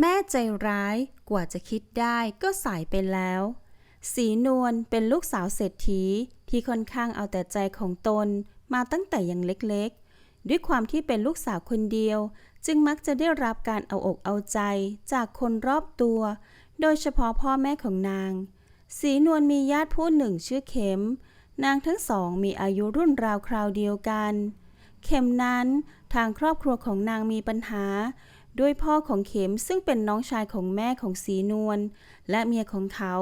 แม่ใจร้ายกว่าจะคิดได้ก็สายไปแล้ว สีนวลเป็นลูกสาวเศรษฐีที่ค่อนข้างเอาแต่ใจของตนมาตั้งแต่ยังเล็กๆ ด้วยความที่เป็นลูกสาวคนเดียว จึงมักจะได้รับการเอาอกเอาใจจากคนรอบตัว โดยเฉพาะพ่อแม่ของนาง สีนวลมีญาติผู้หนึ่งชื่อเข็ม นางทั้งสองมีอายุรุ่นราวคราวเดียวกัน เข็มนั้นทางครอบครัวของนางมีปัญหา ด้วยพ่อของเข็มซึ่งเป็นน้องชายของแม่ของสีนวลและเมียของเขา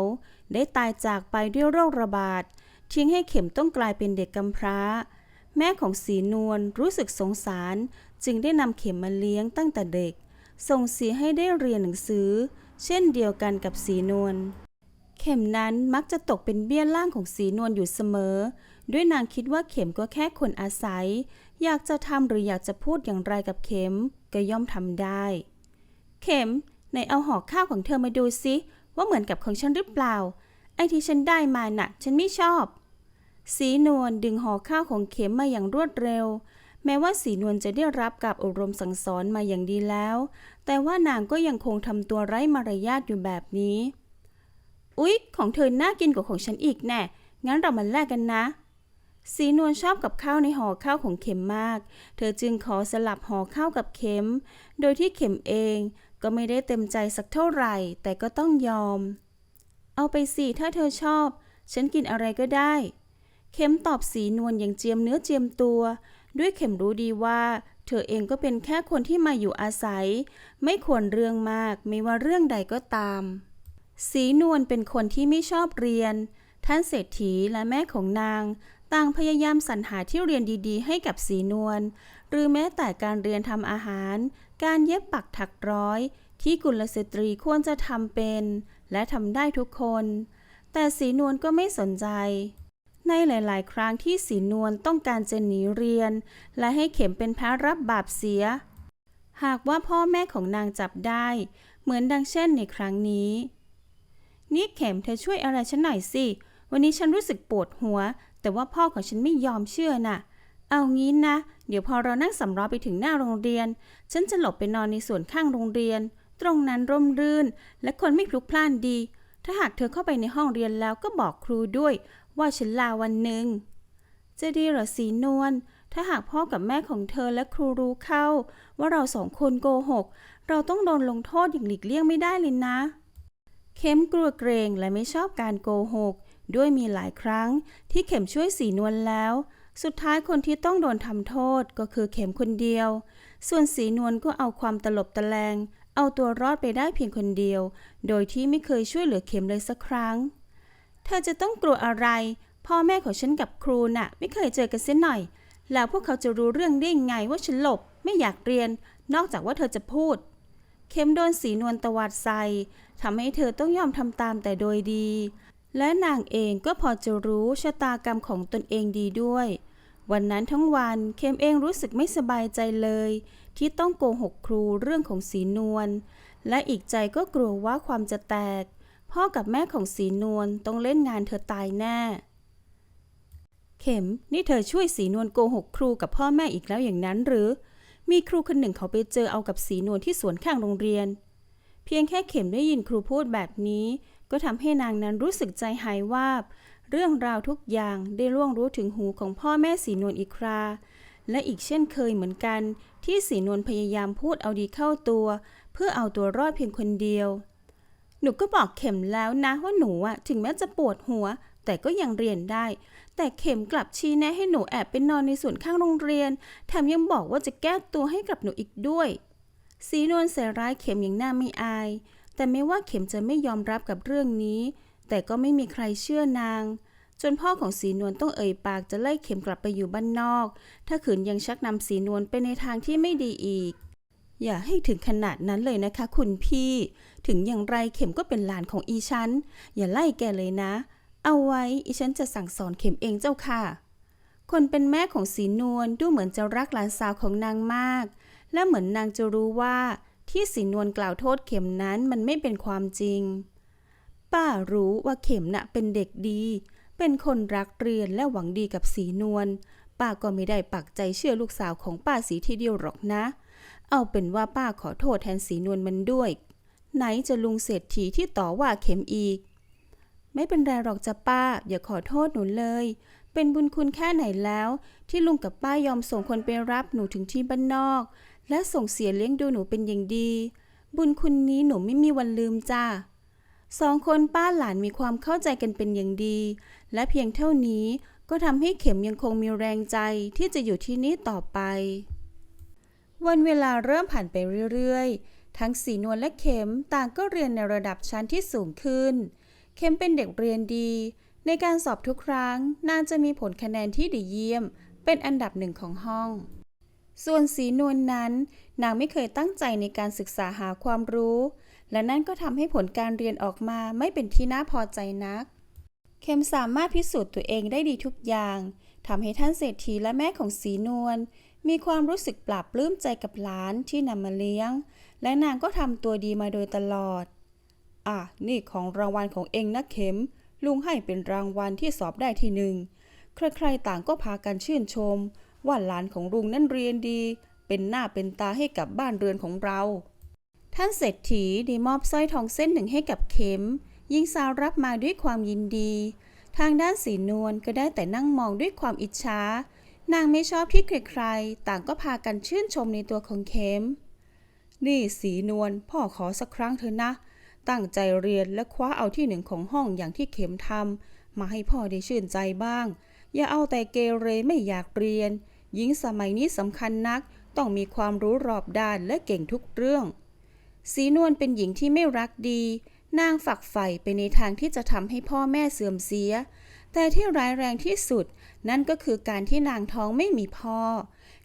ได้ตายจากไปด้วยโรคระบาดทิ้งให้เข็มต้องกลายเป็นเด็กกำพร้า แม่ของสีนวลรู้สึกสงสาร จึงได้นำเข็มมาเลี้ยงตั้งแต่เด็ก ส่งเสียให้ได้เรียนหนังสือ เช่นเดียวกันกับสีนวลเข็มนั้นมักจะตกเป็นเบี้ยล่างของสีนวลอยู่เสมอ ด้วยนางคิดว่าเข็มก็แค่คนอาศัย อยากจะทำหรืออยากจะพูดอย่างไรกับเข็ม ก็ย่อมทำได้ เข็มไหนเอาห่อข้าวของเธอมาดูสิว่าเหมือนกับของฉันหรือเปล่า ไอ้ที่ฉันได้มาน่ะ ฉันไม่ชอบ สีนวลดึงห่อข้าวของเข็มมาอย่างรวดเร็ว แม้ว่าสีนวลจะได้รับการอบรมสั่งสอนมาอย่างดีแล้ว แต่ว่านางก็ยังคงทำตัวไร้มารยาทอยู่แบบนี้ อุ๊ย ของเธอน่ากินกว่าของฉันอีกแน่ งั้นเรามาแลกกันนะ สีนวลชอบกับข้าวในห่อข้าวของเข็มมาก เธอจึงขอสลับห่อข้าวกับเข็ม โดยที่เข็มเองก็ไม่ได้เต็มใจสักเท่าไหร่ แต่ก็ต้องยอม เอาไปสิถ้าเธอชอบ ฉันกินอะไรก็ได้ เข็มตอบสีนวลอย่างเจียมเนื้อเจียมตัว ด้วยเข็มรู้ดีว่า เธอเองก็เป็นแค่คนที่มาอยู่อาศัย ไม่ควรเรื่องมากไม่ว่าเรื่องใดก็ตาม สีนวลเป็นคนที่ไม่ชอบเรียน ท่านเศรษฐีและแม่ของนาง ต่างพยายามสรรหาที่เรียนดีๆ ให้กับสีนวล หรือแม้แต่การเรียนทำอาหาร การเย็บปักถักร้อย ที่กุลสตรีควรจะทำเป็น และทำได้ทุกคน แต่สีนวลก็ไม่สนใจ ในหลาย ๆ ครั้งที่สีนวลต้องการจะหนีเรียน และให้เข็มเป็นแพ้รับบาปเสีย หากว่าพ่อแม่ของนางจับได้ เหมือนดังเช่นในครั้งนี้นี่เข็มเธอช่วยอะไรฉันหน่อยสิ วันนี้ฉันรู้สึกปวดหัว แต่ว่าพ่อของฉันไม่ยอมเชื่อน่ะ เอางี้นะ เดี๋ยวพอเรานั่งสำล้อไปถึงหน้าโรงเรียน ฉันจะหลบไปนอนในส่วนข้างโรงเรียน ตรงนั้นร่มรื่น และคนไม่พลุกพล่านดี ถ้าหากเธอเข้าไปในห้องเรียนแล้วก็บอกครูด้วย ว่าฉันลาวันหนึ่งจะดีหรอสีนวล ถ้าหากพ่อกับแม่ของเธอและครูรู้เข้า ว่าเราสองคนโกหก เราต้องโดนลงโทษอย่างหลีกเลี่ยงไม่ได้เลยนะ เข้มกลัวเกรงและไม่ชอบการโกหก ด้วยมีหลายครั้งที่เข็มช่วยสีนวลแล้ว สุดท้ายคนที่ต้องโดนทำโทษก็คือเข็มคนเดียว ส่วนสีนวลก็เอาความตลบตะแลง เอาตัวรอดไปได้เพียงคนเดียว โดยที่ไม่เคยช่วยเหลือเข็มเลยสักครั้ง เธอจะต้องกลัวอะไร พ่อแม่ของฉันกับครูน่ะ ไม่เคยเจอกันเสียหน่อย แล้วพวกเขาจะรู้เรื่องได้ไงว่าฉันหลบไม่อยากเรียน นอกจากว่าเธอจะพูด เข็มโดนสีนวลตวาดใส่ทำให้เธอต้องยอมทำตามแต่โดยดี และนางเองก็พอจะรู้ชะตากรรมของตนเองดีด้วย วันนั้นทั้งวันเขมเองรู้สึกไม่สบายใจเลย ที่ต้องโกหกครูเรื่องของสีนวลและอีกใจก็กลัวว่าความจะแตก พ่อกับแม่ของสีนวลต้องเล่นงานเธอตายแน่เข็มนี่เธอช่วยสีนวลโกหกครูกับพ่อแม่อีกแล้วอย่างนั้นหรือ มีครูคนหนึ่งเขาไปเจอเอากับสีนวลที่สวนข้างโรงเรียน เพียงแค่เข็มได้ยินครูพูดแบบนี้ ก็ทำให้นางนั้นรู้สึกใจหายวาบ เรื่องราวทุกอย่างได้ล่วงรู้ถึงหูของพ่อแม่สีนวลอีกครา และอีกเช่นเคยเหมือนกัน ที่สีนวลพยายามพูดเอาดีเข้าตัว เพื่อเอาตัวรอดเพียงคนเดียว หนูก็บอกเข็มแล้วนะว่าหนูอะถึงแม้จะปวดหัว แต่ก็ยังเรียนได้ แต่เข็มกลับชี้แนะให้หนูแอบไปนอนในสวนข้างโรงเรียนแถมยังบอกว่าจะแก้ตัวให้กับหนูอีกด้วยสีนวลใส่ร้ายเข็มอย่างน่าไม่อาย แต่ไม่ว่าเข็มจะไม่ยอมรับกับเรื่องนี้ แต่ก็ไม่มีใครเชื่อนาง จนพ่อของสีนวลต้องเอ่ยปากจะไล่เข็มกลับไปอยู่บ้านนอก ถ้าขืนยังชักนำสีนวลไปในทางที่ไม่ดีอีก อย่าให้ถึงขนาดนั้นเลยนะคะ คุณพี่ ถึงอย่างไรเข็มก็เป็นหลานของอีฉัน อย่าไล่แกเลยนะ เอาไว้อีฉันจะสั่งสอนเข็มเองเจ้าค่ะ คนเป็นแม่ของสีนวลดูเหมือนจะรักหลานสาวของนางมาก และเหมือนนางจะรู้ว่า ที่สีนวลกล่าวโทษเข็มนั้นมันไม่เป็นความจริง ป้ารู้ว่าเข็มน่ะเป็นเด็กดี เป็นคนรักเรียนและหวังดีกับสีนวล ป้าก็ไม่ได้ปักใจเชื่อลูกสาวของป้าสีทีเดียวหรอกนะ เอาเป็นว่าป้าขอโทษแทนสีนวลมันด้วย ไหนจะลุงเศรษฐีที่ต่อว่าเข็มอีก ไม่เป็นไรหรอกจ้ะป้า อย่าขอโทษหนูเลย เป็นบุญคุณแค่ไหนแล้ว ที่ลุงกับป้ายอมส่งคนไปรับหนูถึงที่บ้านนอก และส่งเสียเลี้ยงดูหนูเป็นอย่างดี บุญคุณนี้หนูไม่มีวันลืมจ้าสองคนป้าหลานมีความเข้าใจกันเป็นอย่างดี และเพียงเท่านี้ก็ทำให้เข็มยังคงมีแรงใจที่จะอยู่ที่นี่ต่อไป วันเวลาเริ่มผ่านไปเรื่อยๆ ทั้งสีนวลและเข็มต่างก็เรียนในระดับชั้นที่สูงขึ้น เข็มเป็นเด็กเรียนดี ในการสอบทุกครั้งนางจะมีผลคะแนนที่ดีเยี่ยม เป็นอันดับหนึ่งของห้อง ส่วนสีนวลนนั้น นางไม่เคยตั้งใจในการศึกษาหาความรู้ และนั่นก็ทำให้ผลการเรียนออกมาไม่เป็นที่น่าพอใจนัก เข็มสามารถพิสูจน์ตัวเองได้ดีทุกอย่างทำให้ท่านเศรษฐีและแม่ของสีนวลมีความรู้สึกปลาบปลื้มใจกับหลานที่นำมาเลี้ยง และนางก็ทำตัวดีมาโดยตลอด อะ นี่ของรางวัลของเองนะเข็ม ลุงให้เป็นรางวัลที่สอบได้ที่หนึ่ง ใครๆต่างก็พากันชื่นชม ว่าหลานของลุงนั้นเรียนดี เป็นหน้าเป็นตาให้กับบ้านเรือนของเรา ท่านเศรษฐีได้มอบสร้อยทองเส้นหนึ่งให้กับเข็มหญิงสาวรับมาด้วยความยินดี ทางด้านสีนวลก็ได้แต่นั่งมองด้วยความอิจฉานางไม่ชอบที่ใครๆ ต่างก็พากันชื่นชมในตัวของเข็ม นี่สีนวลพ่อขอสักครั้งเถอะนะ ตั้งใจเรียนและคว้าเอาที่หนึ่งของห้องอย่างที่เข็มทำมาให้พ่อได้ชื่นใจบ้าง อย่าเอาแต่เกเรไม่อยากเรียน หญิงสมัยนี้สำคัญนัก ต้องมีความรู้รอบด้านและเก่งทุกเรื่อง สีนวลเป็นหญิงที่ไม่รักดี นางฝักใฝ่ไปในทางที่จะทำให้พ่อแม่เสื่อมเสีย แต่ที่ร้ายแรงที่สุด นั่นก็คือการที่นางท้องไม่มีพ่อ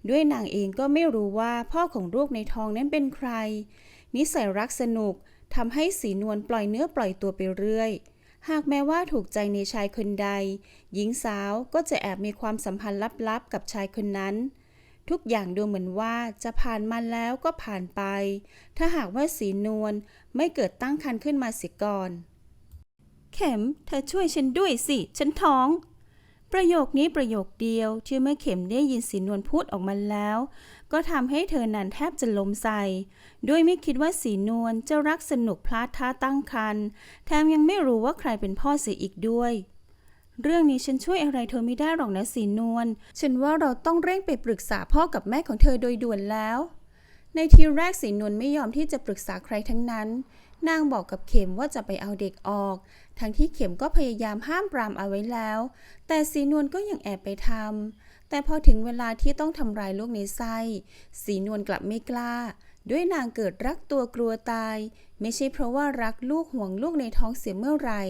ด้วยนางเองก็ไม่รู้ว่าพ่อของลูกในท้องนั้นเป็นใคร นิสัยรักสนุกทำให้สีนวลปล่อยเนื้อปล่อยตัวไปเรื่อย หากแม้ว่าถูกใจในชายคนใด หญิงสาวก็จะแอบมีความสัมพันธ์ลับๆ กับชายคนนั้น ทุกอย่างดูเหมือนว่าจะผ่านมาแล้วก็ผ่านไป ถ้าหากว่าสีนวลไม่เกิดตั้งครรภ์ขึ้นมาเสียก่อน เข็ม เธอช่วยฉันด้วยสิ ฉันท้อง ประโยคนี้ประโยคเดียวที่เมื่อเข็มได้ยินสีนวลพูดออกมาแล้ว ก็ทำให้เธอนั้นแทบจะล้มใส่ด้วยไม่คิดว่าสีนวลจะรักสนุกพลาดท่าตั้งคันแถมยังไม่รู้ว่าใครเป็นพ่อเสียอีกด้วย เรื่องนี้ฉันช่วยอะไรเธอไม่ได้หรอกนะสีนวล ฉันว่าเราต้องเร่งไปปรึกษาพ่อกับแม่ของเธอโดยด่วนแล้ว ในทีแรกสีนวลไม่ยอมที่จะปรึกษาใครทั้งนั้น นางบอกกับเข็มว่าจะไปเอาเด็กออก ทั้งที่เข็มก็พยายามห้ามปรามเอาไว้แล้ว แต่สีนวลก็ยังแอบไปทำ แต่พอถึงเวลาที่ต้องทำร้ายลูกในไส้ สีนวลกลับไม่กล้า ด้วยนางเกิดรักตัวกลัวตาย ไม่ใช่เพราะว่ารักลูกห่วงลูกในท้องเสียเมื่อไร่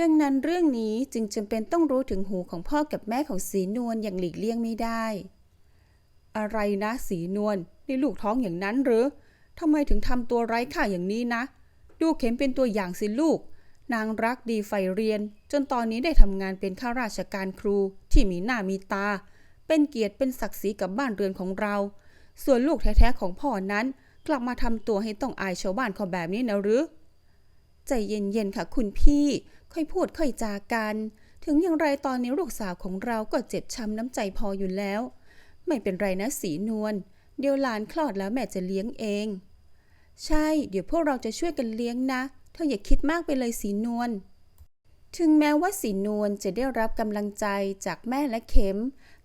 ดังนั้นเรื่องนี้จึงจำเป็นต้องรู้ถึงหูของพ่อกับแม่ของสีนวลอย่างหลีกเลี่ยงไม่ได้ อะไรนะสีนวลนี่ลูกท้องอย่างนั้นหรือทำไมถึงทำตัวไร้ค่าอย่างนี้นะ ดูเข็มเป็นตัวอย่างสิลูก นางรักดีใฝ่เรียน จนตอนนี้ได้ทำงานเป็นข้าราชการครูที่มีหน้ามีตา เป็นเกียรติเป็นศักดิ์ศรีกับบ้านเรือนของเรา ส่วนลูกแท้ๆของพ่อนั้นกลับมาทำตัวให้ต้องอายชาวบ้านเขาแบบนี้นะหรือ ใจเย็นๆค่ะคุณพี่ ค่อยพูดค่อยจากัน ถึงอย่างไรตอนนี้ลูกสาวของเราก็เจ็บช้ำน้ำใจพออยู่แล้ว ไม่เป็นไรนะสีนวล เดี๋ยวหลานคลอดแล้วแม่จะเลี้ยงเอง ใช่ เดี๋ยวพวกเราจะช่วยกันเลี้ยงนะ เธออย่าคิดมากไปเลยสีนวล ถึงแม้ว่าสีนวลจะได้รับกำลังใจจากแม่และเข็ม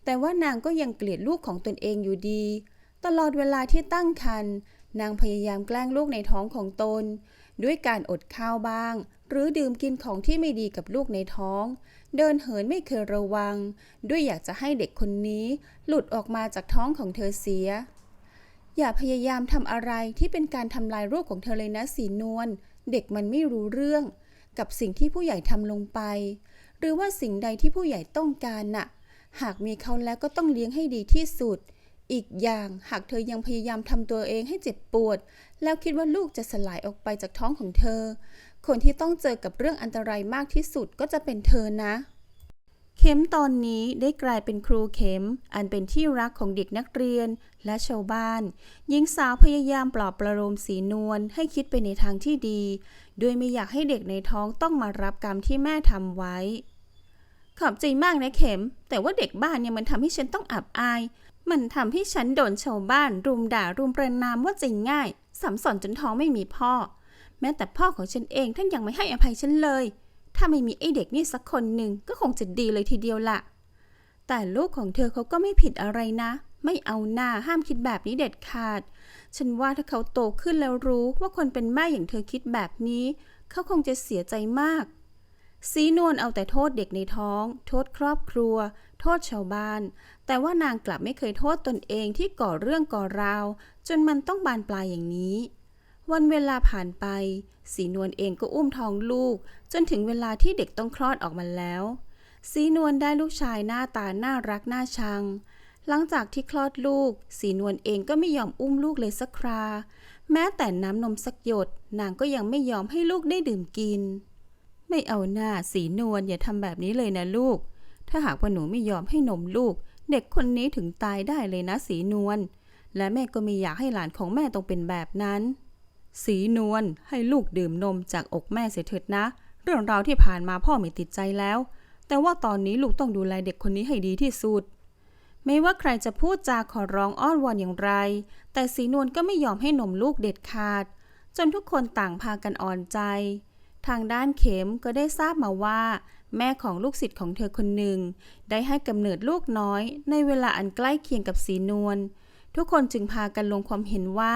แต่ว่านางก็ยังเกลียดลูกของตนเองอยู่ดี ตลอดเวลาที่ตั้งครรภ์นางพยายามแกล้งลูกในท้องของตน ด้วยการอดข้าวบ้าง หรือดื่มกินของที่ไม่ดีกับลูกในท้อง เดินเหินไม่เคยระวัง ด้วยอยากจะให้เด็กคนนี้ หลุดออกมาจากท้องของเธอเสีย อย่าพยายามทำอะไรที่เป็นการทำลายรูปของเธอเลยนะสีนวล เด็กมันไม่รู้เรื่อง กับสิ่งที่ผู้ใหญ่ทำลงไป หรือว่าสิ่งใดที่ผู้ใหญ่ต้องการน่ะ หากมีเขาแล้วก็ต้องเลี้ยงให้ดีที่สุด อีกอย่างหากเธอยังพยายามทำตัวเองให้เจ็บปวด แล้วคิดว่าลูกจะสลายออกไปจากท้องของเธอ คนที่ต้องเจอกับเรื่องอันตรายมากที่สุดก็จะเป็นเธอนะ เข็มตอนนี้ได้กลายเป็นครูเข็ม อันเป็นที่รักของเด็กนักเรียนและชาวบ้าน หญิงสาวพยายามปลอบประโลมสีนวลให้คิดไปในทางที่ดีโดยไม่อยากให้เด็กในท้องต้องมารับกรรมที่แม่ทำไว้ ขอบใจมากนะเข็ม แต่ว่าเด็กบ้านเนี่ยมันทำให้ฉันต้องอับอาย มันทำให้ฉันโดนชาวบ้าน รุมด่ารุมประนามว่าใจง่ายสัมสอนจนท้องไม่มีพ่อ แม้แต่พ่อของฉันเองท่านยังไม่ให้อภัยฉันเลย ถ้าไม่มีไอเด็กนี่สักคนหนึ่งก็คงจะดีเลยทีเดียวละแต่ลูกของเธอเขาก็ไม่ผิดอะไรนะ ไม่เอาหน้าห้ามคิดแบบนี้เด็ดขาด ฉันว่าถ้าเขาโตขึ้นแล้วรู้ว่าคนเป็นแม่อย่างเธอคิดแบบนี้ เขาคงจะเสียใจมากสีนวลเอาแต่โทษเด็กในท้อง โทษครอบครัว โทษชาวบ้าน แต่ว่านางกลับไม่เคยโทษตนเองที่ก่อเรื่องก่อราว จนมันต้องบานปลายอย่างนี้ วันเวลาผ่านไป สีนวลเองก็อุ้มท้องลูก จนถึงเวลาที่เด็กต้องคลอดออกมาแล้ว สีนวลได้ลูกชายหน้าตาน่ารักน่าชัง หลังจากที่คลอดลูก สีนวลเองก็ไม่ยอมอุ้มลูกเลยสักครา แม้แต่น้ำนมสักหยด นางก็ยังไม่ยอมให้ลูกได้ดื่มกิน ไม่เอาหน้าสีนวลอย่าทำแบบนี้เลยนะลูก ถ้าหากว่าหนูไม่ยอมให้นมลูก เด็กคนนี้ถึงตายได้เลยนะสีนวลและแม่ก็ไม่อยากให้หลานของแม่ต้องเป็นแบบนั้น สีนวลให้ลูกดื่มนมจากอกแม่เสียเถิดนะ เรื่องราวที่ผ่านมาพ่อไม่ติดใจแล้ว แต่ว่าตอนนี้ลูกต้องดูแลเด็กคนนี้ให้ดีที่สุด ไม่ว่าใครจะพูดจาขอร้องอ้อนวอนอย่างไร แต่สีนวลก็ไม่ยอมให้นมลูกเด็ดขาด จนทุกคนต่างพากันอ่อนใจ ทางด้านเข็มก็ได้ทราบมาว่า แม่ของลูกศิษย์ของเธอคนหนึ่ง ได้ให้กำเนิดลูกน้อย ในเวลาอันใกล้เคียงกับสีนวลทุกคนจึงพากันลงความเห็นว่า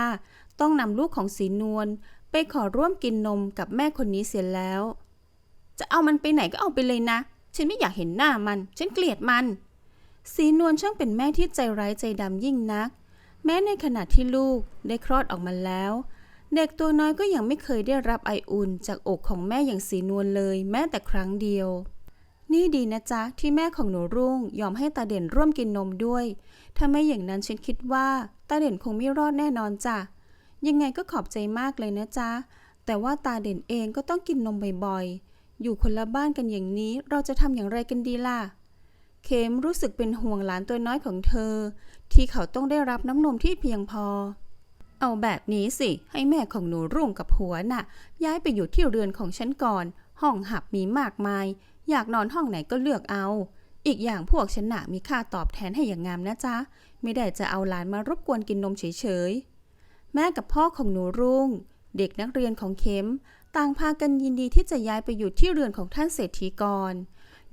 ต้องนำลูกของสีนวลไปขอร่วมกินนมกับแม่คนนี้เสียแล้ว จะเอามันไปไหนก็เอาไปเลยนะ ฉันไม่อยากเห็นหน้ามัน ฉันเกลียดมัน สีนวลช่างเป็นแม่ที่ใจร้ายใจดำยิ่งนัก แม้ในขณะที่ลูกได้คลอดออกมาแล้ว เด็กตัวน้อยก็ยังไม่เคยได้รับไออุ่นจากอกของแม่อย่างสีนวลเลย แม้แต่ครั้งเดียว นี่ดีนะจ๊ะที่แม่ของหนูรุ่งยอมให้ตาเด่นร่วมกินนมด้วย ถ้าไม่อย่างนั้นฉันคิดว่าตาเด่นคงไม่รอดแน่นอนจ้ะ ยังไงก็ขอบใจมากเลยนะจ๊ะ แต่ว่าตาเด่นเองก็ต้องกินนมบ่อยๆ อยู่คนละบ้านกันอย่างนี้เราจะทำอย่างไรกันดีล่ะ เขมรู้สึกเป็นห่วงหลานตัวน้อยของเธอ ที่เขาต้องได้รับน้ำนมที่เพียงพอ เอาแบบนี้สิ ให้แม่ของหนูรุ่งกับหัวน่ะ ย้ายไปอยู่ที่เรือนของฉันก่อน ห้องหับมีมากมาย อยากนอนห้องไหนก็เลือกเอา อีกอย่างพวกฉันนะมีค่าตอบแทนให้อย่างงามนะจ๊ะ ไม่ได้จะเอาหลานมารบกวนกินนมเฉยๆ แม่กับพ่อของหนูรุ่ง เด็กนักเรียนของเข็ม ต่างพากันยินดีที่จะย้ายไปอยู่ที่เรือนของท่านเศรษฐีกร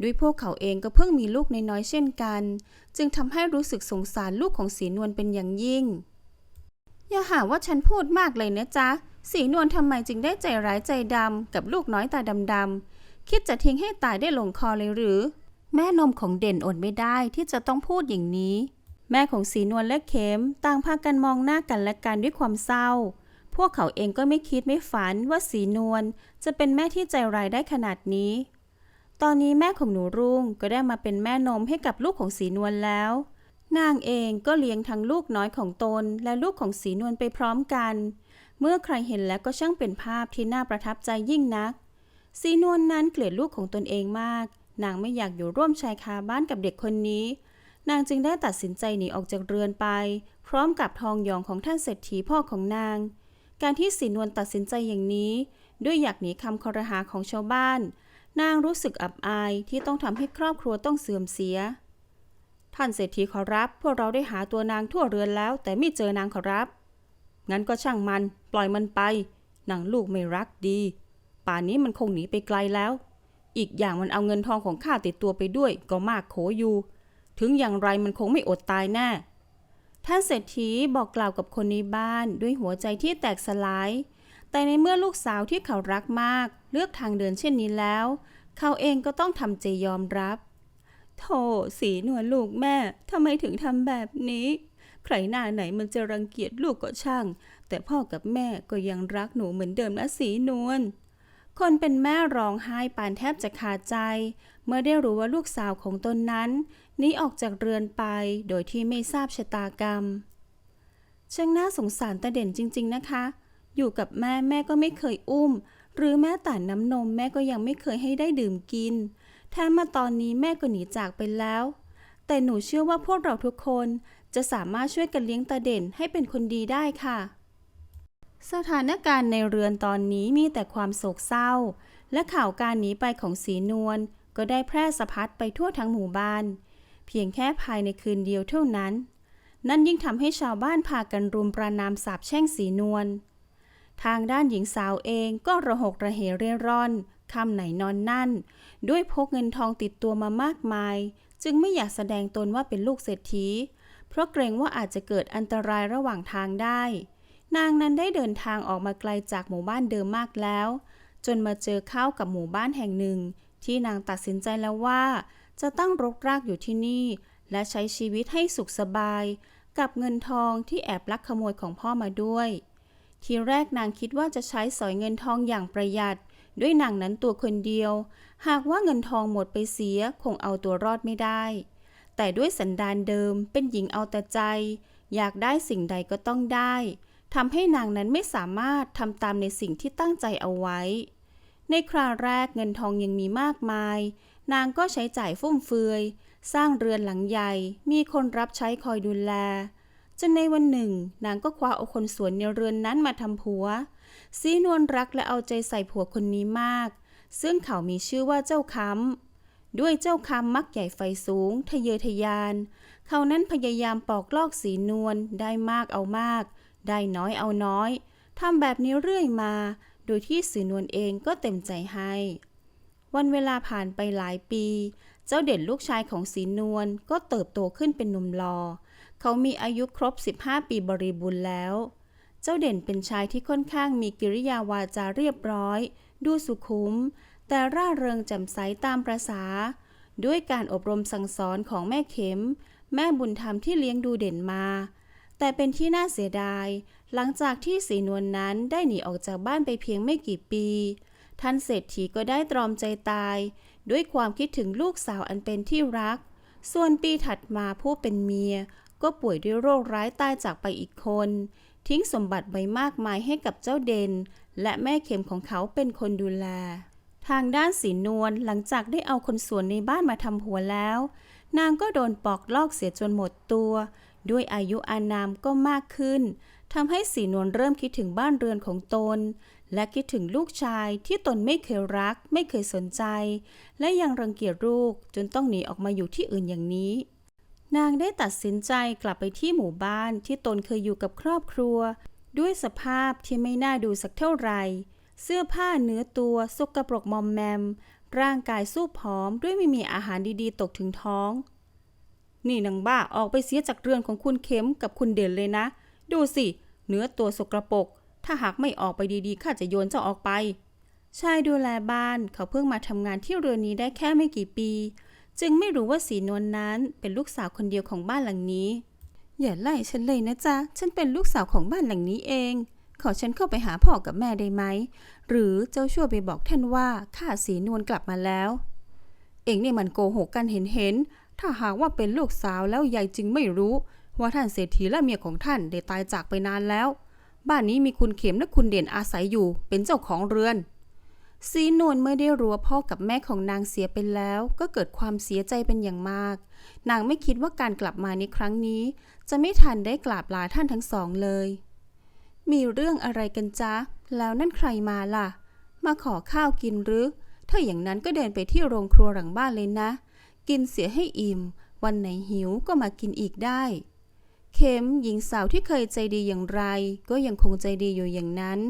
ด้วยพวกเขาเองก็เพิ่งมีลูกน้อยๆเช่นกัน จึงทำให้รู้สึกสงสารลูกของสีนวลเป็นอย่างยิ่ง อย่าหาว่าฉันพูดมากเลยนะจ๊ะ สีนวลทำไมจึงได้ใจร้ายใจดำกับลูกน้อยตาดำๆคิดจะทิ้งให้ตายได้ลงคอเลยหรือ แม่นมของเด่นอดไม่ได้ที่จะต้องพูดอย่างนี้ แม่ของสีนวลและเข็มต่างพากันมองหน้ากันและกันด้วยความเศร้า พวกเขาเองก็ไม่คิดไม่ฝันว่าสีนวลจะเป็นแม่ที่ใจร้ายได้ขนาดนี้ ตอนนี้แม่ของหนูรุ่งก็ได้มาเป็นแม่นมให้กับลูกของสีนวลแล้ว นางเองก็เลี้ยงทั้งลูกน้อยของตนและลูกของสีนวลไปพร้อมกัน เมื่อใครเห็นแล้วก็ช่างเป็นภาพที่น่าประทับใจยิ่งนัก สีนวลนั้นเกลียดลูกของตนเองมาก นางไม่อยากอยู่ร่วมชายคาบ้านกับเด็กคนนี้ นางจึงได้ตัดสินใจหนีออกจากเรือนไป พร้อมกับทองหยองของท่านเศรษฐีพ่อของนาง การที่สีนวลตัดสินใจอย่างนี้ ด้วยอยากหนีคำคอรหาของชาวบ้าน นางรู้สึกอับอายที่ต้องทำให้ครอบครัวต้องเสื่อมเสีย ท่านเศรษฐีขอรับ พวกเราได้หาตัวนางทั่วเรือนแล้ว แต่ไม่เจอนางขอรับ งั้นก็ช่างมัน ปล่อยมันไปนางลูกไม่รักดี ป่านนี้มันคงหนีไปไกลแล้ว อีกอย่างมันเอาเงินทองของข้าติดตัวไปด้วยก็มากโขอยู่ ถึงอย่างไรมันคงไม่อดตายแน่ท่านเศรษฐีบอกกล่าวกับคนในบ้านด้วยหัวใจที่แตกสลาย แต่ในเมื่อลูกสาวที่เขารักมาก เลือกทางเดินเช่นนี้แล้ว เขาเองก็ต้องทำใจยอมรับ โธ่สีนวลลูกแม่ทำไมถึงทำแบบนี้ ใครหน้าไหนมันจะรังเกียจลูกก็ช่าง แต่พ่อกับแม่ก็ยังรักหนูเหมือนเดิมนะสีนวล คนเป็นแม่ร้องไห้ปานแทบจะขาดใจ เมื่อได้รู้ว่าลูกสาวของตนนั้น หนีออกจากเรือนไปโดยที่ไม่ทราบชะตากรรม ช่างน่าสงสารตาเด่นจริง ๆนะคะ อยู่กับแม่แม่ก็ไม่เคยอุ้ม หรือแม้แต่น้ำนมแม่ก็ยังไม่เคยให้ได้ดื่มกินแถมมาตอนนี้แม่ก็หนีจากไปแล้ว แต่หนูเชื่อว่าพวกเราทุกคนจะสามารถช่วยกันเลี้ยงตาเด่นให้เป็นคนดีได้ค่ะ สถานการณ์ในเรือนตอนนี้มีแต่ความโศกเศร้า และข่าวการหนีไปของสีนวลก็ได้แพร่สะพัดไปทั่วทั้งหมู่บ้าน เพียงแค่ภายในคืนเดียวเท่านั้น นั่นยิ่งทำให้ชาวบ้านพากันรุมประนามสาปแช่งสีนวลทางด้านหญิงสาวเองก็ระหกระเหเร่ร่อนคำไหนนอนนั่น ด้วยพกเงินทองติดตัวมามากมาย จึงไม่อยากแสดงตนว่าเป็นลูกเศรษฐี เพราะเกรงว่าอาจจะเกิดอันตรายระหว่างทางได้ นางนั้นได้เดินทางออกมาไกลจากหมู่บ้านเดิมมากแล้ว จนมาเจอเข้ากับหมู่บ้านแห่งหนึ่ง ที่นางตัดสินใจแล้วว่า จะตั้งรกรากอยู่ที่นี่ และใช้ชีวิตให้สุขสบาย กับเงินทองที่แอบลักขโมยของพ่อมาด้วย ทีแรกนางคิดว่าจะใช้สอยเงินทองอย่างประหยัด ด้วยนางนั้นตัวคนเดียว หากว่าเงินทองหมดไปเสียคงเอาตัวรอดไม่ได้ แต่ด้วยสันดานเดิมเป็นหญิงเอาแต่ใจ อยากได้สิ่งใดก็ต้องได้ทำให้นางนั้นไม่สามารถทำตามในสิ่งที่ตั้งใจเอาไว้ ในคราวแรกเงินทองยังมีมากมาย นางก็ใช้จ่ายฟุ่มเฟือย สร้างเรือนหลังใหญ่ มีคนรับใช้คอยดูแล จนในวันหนึ่ง นางก็คว้าเอาคนสวนในเรือนนั้นมาทำผัวซีนวลรักและเอาใจใส่ผัวคนนี้มาก ซึ่งเขามีชื่อว่าเจ้าคำด้วยเจ้าคำมักใหญ่ไฟสูง ทะเยอทะยาน เขานั้นพยายามปอกลอกสีนวลได้มากเอามาก ได้น้อยเอาน้อยทำแบบนี้เรื่อยมา โดยที่สีนวลเองก็เต็มใจให้ วันเวลาผ่านไปหลายปี เจ้าเด่นลูกชายของสีนวลก็เติบโตขึ้นเป็นหนุ่มหลอเขามีอายุครบ 15 ปีบริบูรณ์แล้ว เจ้าเด่นเป็นชายที่ค่อนข้างมีกิริยาวาจาเรียบร้อย ดูสุขุม แต่ร่าเริงแจ่มใสตามประษา ด้วยการอบรมสั่งสอนของแม่เข็ม แม่บุญธรรมที่เลี้ยงดูเด่นมา แต่เป็นที่น่าเสียดาย หลังจากที่สีนวลนนั้นได้หนีออกจากบ้านไปเพียงไม่กี่ปี ท่านเศรษฐีก็ได้ตรอมใจตาย ด้วยความคิดถึงลูกสาวอันเป็นที่รัก ส่วนปีถัดมาผู้เป็นเมีย ก็ป่วยด้วยโรคร้ายตายจากไปอีกคน ทิ้งสมบัติไว้มากมายให้กับเจ้าเดน และแม่เข็มของเขาเป็นคนดูแล ทางด้านสีนวลหลังจากได้เอาคนสวนในบ้านมาทำหัวแล้ว นางก็โดนปอกลอกเสียจนหมดตัว ด้วยอายุอานามก็มากขึ้นทำให้สีนวลเริ่มคิดถึงบ้านเรือนของตน และคิดถึงลูกชายที่ตนไม่เคยรัก ไม่เคยสนใจ และยังรังเกียจลูกจนต้องหนีออกมาอยู่ที่อื่นอย่างนี้ นางได้ตัดสินใจกลับไปที่หมู่บ้านที่ตนเคยอยู่กับครอบครัว ด้วยสภาพที่ไม่น่าดูสักเท่าไหร่ เสื้อผ้าเนื้อตัวสกปรกมอมแมม ร่างกายสู้ผอมด้วยไม่มีอาหารดีๆ ตกถึงท้อง นี่นางบ้าออกไปเสียจากเรือนของคุณเข็มกับคุณเด่นเลยนะ ดูสิ เนื้อตัวสกรปรก ถ้าหากไม่ออกไปดีๆข้าจะโยนเจ้าออกไป ชายดูแลบ้านเขาเพิ่งมาทำงานที่เรือนนี้ได้แค่ไม่กี่ปี จึงไม่รู้ว่าสีนวลนนั้นเป็นลูกสาวคนเดียวของบ้านหลังนี้ อย่าไล่ฉันเลยนะจ๊ะ ฉันเป็นลูกสาวของบ้านหลังนี้เอง ขอฉันเข้าไปหาพ่อกับแม่ได้ไหม หรือเจ้าช่วยไปบอกท่านว่าข้าสีนวลกลับมาแล้ว เองนี่มันโกหกกันเห็นเห็น ถ้าหากว่าเป็นลูกสาวแล้วยายจึงไม่รู้ ว่าท่านเศรษฐีและเมียของท่านได้ตายจากไปนานแล้ว บ้านนี้มีคุณเข็มและคุณเด่นอาศัยอยู่ เป็นเจ้าของเรือน ซีนวลเมื่อได้รู้ว่าพ่อกับแม่ของนางเสียไปแล้ว ก็เกิดความเสียใจเป็นอย่างมาก นางไม่คิดว่าการกลับมาในครั้งนี้ จะไม่ทันได้กราบลาท่านทั้งสองเลย มีเรื่องอะไรกันจ๊ะ แล้วนั่นใครมาล่ะ มาขอข้าวกินหรือ ถ้าอย่างนั้นก็เดินไปที่โรงครัวหลังบ้านเลยนะ กินเสียให้อิ่ม วันไหนหิวก็มากินอีกได้ เข็มหญิงสาวที่เคยใจดีอย่างไร ก็ยังคงใจดีอยู่อย่างนั้น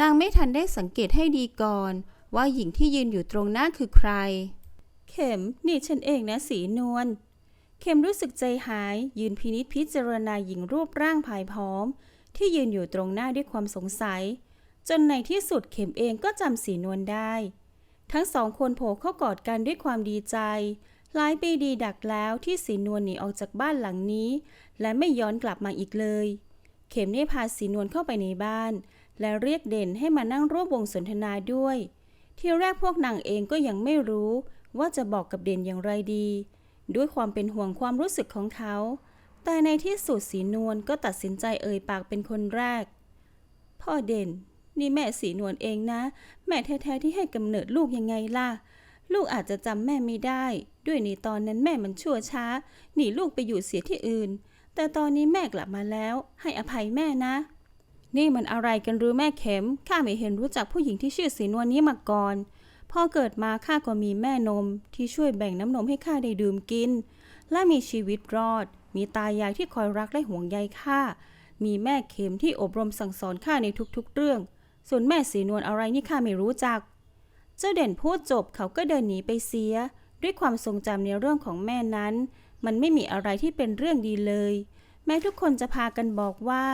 นางไม่ทันได้สังเกตให้ดีก่อน ว่าหญิงที่ยืนอยู่ตรงหน้าคือใคร เข็มนี่ฉันเองนะสีนวลเข็มรู้สึกใจหายยืนพินิจพิจารณาหญิงรูปร่างผายผอม ที่ยืนอยู่ตรงหน้าด้วยความสงสัย จนในที่สุดเข็มเองก็จำสีนวลได้ ทั้งสองคนโผล่เข้ากอดกันด้วยความดีใจ หลายปีดีดักแล้วที่สีนวลหนีออกจากบ้านหลังนี้และไม่ย้อนกลับมาอีกเลย เข็มได้พาสีนวลเข้าไปในบ้าน และเรียกเด่นให้มานั่งร่วมวงสนทนาด้วย ที่แรกพวกนางเองก็ยังไม่รู้ ว่าจะบอกกับเด่นอย่างไรดี ด้วยความเป็นห่วงความรู้สึกของเขา แต่ในที่สุดสีนวลก็ตัดสินใจเอ่ยปากเป็นคนแรก พ่อเด่นนี่แม่สีนวลเองนะ แม่แท้ๆที่ให้กำเนิดลูกยังไงล่ะ ลูกอาจจะจำแม่ไม่ได้ ด้วยในตอนนั้นแม่มันชั่วช้า หนีลูกไปอยู่เสียที่อื่น แต่ตอนนี้แม่กลับมาแล้ว ให้อภัยแม่นะ นี่มันอะไรกันรือแม่เข็ม ข้าไม่เห็นรู้จักผู้หญิงที่ชื่อสีนวลนี้มาก่อนพอเกิดมาข้าก็มีแม่นม ที่ช่วยแบ่งน้ำนมให้ข้าได้ดื่มกิน และมีชีวิตรอด มีตายายที่คอยรักและห่วงใยข้า มีแม่เข็มที่อบรมสั่งสอนข้าในทุกๆ เรื่อง ส่วนแม่สีนวลอะไรนี่ข้าไม่รู้จัก เจ้าเด่นพูดจบเขาก็เดินหนีไปเสีย ด้วยความทรงจำในเรื่องของแม่นั้น มันไม่มีอะไรที่เป็นเรื่องดีเลย แม้ทุกคนจะพากันบอกว่า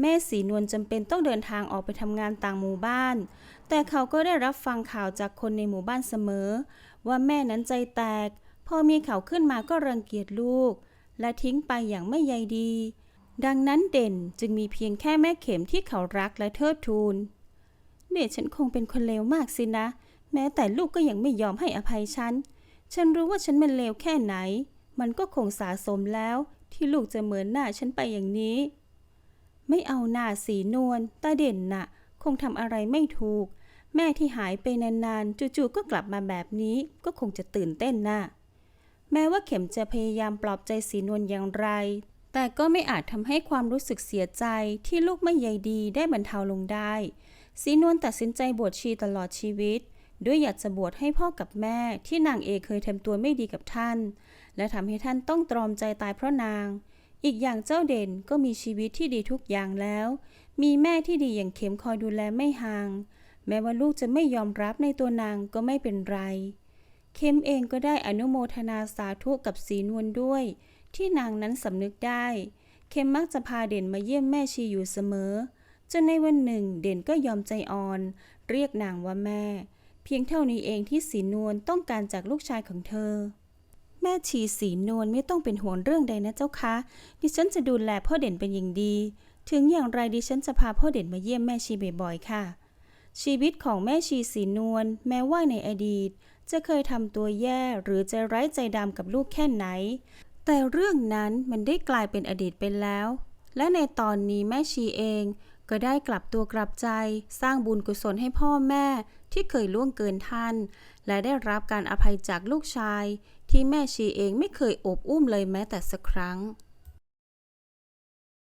แม่สีนวลจำเป็นต้องเดินทางออกไปทำงานต่างหมู่บ้าน แต่เขาก็ได้รับฟังข่าวจากคนในหมู่บ้านเสมอ ว่าแม่นั้นใจแตก พอมีข่าวขึ้นมาก็รังเกียจลูก และทิ้งไปอย่างไม่ใยดี ดังนั้นเด่นจึงมีเพียงแค่แม่เข็มที่เขารักและเทิดทูนเดชฉันคงเป็นคนเลวมากสินะ แม้แต่ลูกก็ยังไม่ยอมให้อภัยฉัน ฉันรู้ว่าฉันมันเลวแค่ไหน มันก็คงสะสมแล้วที่ลูกจะเหมือนหน้าฉันไปอย่างนี้ ไม่เอาหน้าสีนวลตาเด่นน่ะ คงทำอะไรไม่ถูก แม่ที่หายไปนานๆจู่ๆก็กลับมาแบบนี้ก็คงจะตื่นเต้นน่ะ แม้ว่าเข็มจะพยายามปลอบใจสีนวลอย่างไร แต่ก็ไม่อาจทำให้ความรู้สึกเสียใจที่ลูกไม่ใยดีได้บรรเทาลงได้ สีนวลตัดสินใจบวชชีตลอดชีวิตด้วยอยากจะบวชให้พ่อกับแม่ที่นางเอกเคยทำตัวไม่ดีกับท่าน และทำให้ท่านต้องตรอมใจตายเพราะนาง อีกอย่างเจ้าเด่นก็มีชีวิตที่ดีทุกอย่างแล้ว มีแม่ที่ดีอย่างเข็มคอยดูแลไม่ห่าง แม้ว่าลูกจะไม่ยอมรับในตัวนางก็ไม่เป็นไร เข้มเองก็ได้อนุโมทนาสาธุกับสีนวลด้วย ที่นางนั้นสำนึกได้ เข้มมักจะพาเด่นมาเยี่ยมแม่ชีอยู่เสมอจนในวันหนึ่งเด่นก็ยอมใจอ่อน เรียกนางว่าแม่ เพียงเท่านี้เองที่สีนวลต้องการจากลูกชายของเธอ แม่ชีสีนวลไม่ต้องเป็นห่วงเรื่องใดนะเจ้าคะ ดิฉันจะดูแลพ่อเด่นเป็นอย่างดี ถึงอย่างไรดิฉันจะพาพ่อเด่นมาเยี่ยมแม่ชีบ่อยๆค่ะ ชีวิตของแม่ชีสีนวลแม้ว่าในอดีต จะเคยทำตัวแย่หรือใจร้ายใจดำกับลูกแค่ไหน แต่เรื่องนั้นมันได้กลายเป็นอดีตไปแล้ว และในตอนนี้แม่ชีเองก็ได้กลับตัวกลับใจสร้างบุญกุศลให้พ่อแม่ที่เคยล่วงเกินท่าน และได้รับการอภัยจากลูกชาย ที่แม่ชีเองไม่เคยโอบอุ้มเลยแม้แต่สักครั้ง